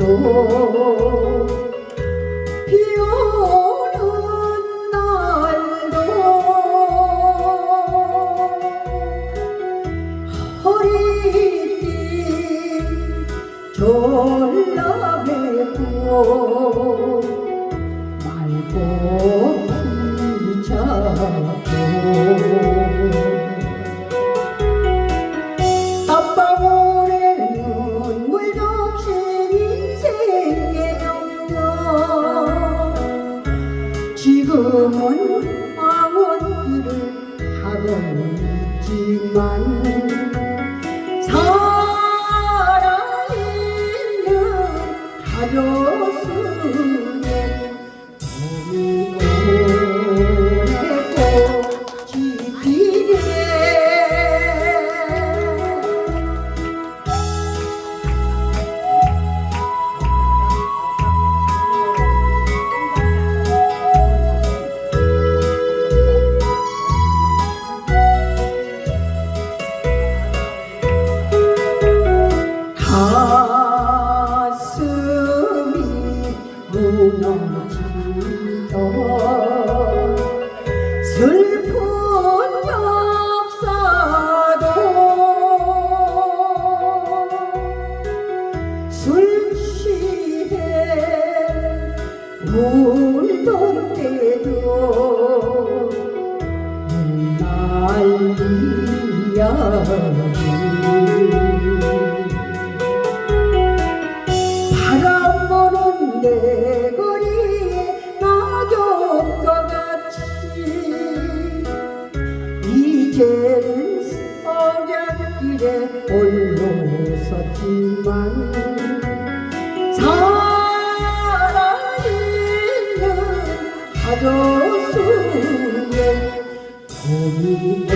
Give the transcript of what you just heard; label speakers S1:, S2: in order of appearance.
S1: 날도 비 오는 날도 허리띠 졸라 매고 말고 있지만 살아있는 가족수 가슴이 무너지던 슬픈 역사도 술 취해 울던 때도 난리야 이제는 석양길에 홀로 섰지만 가족 수에 봄이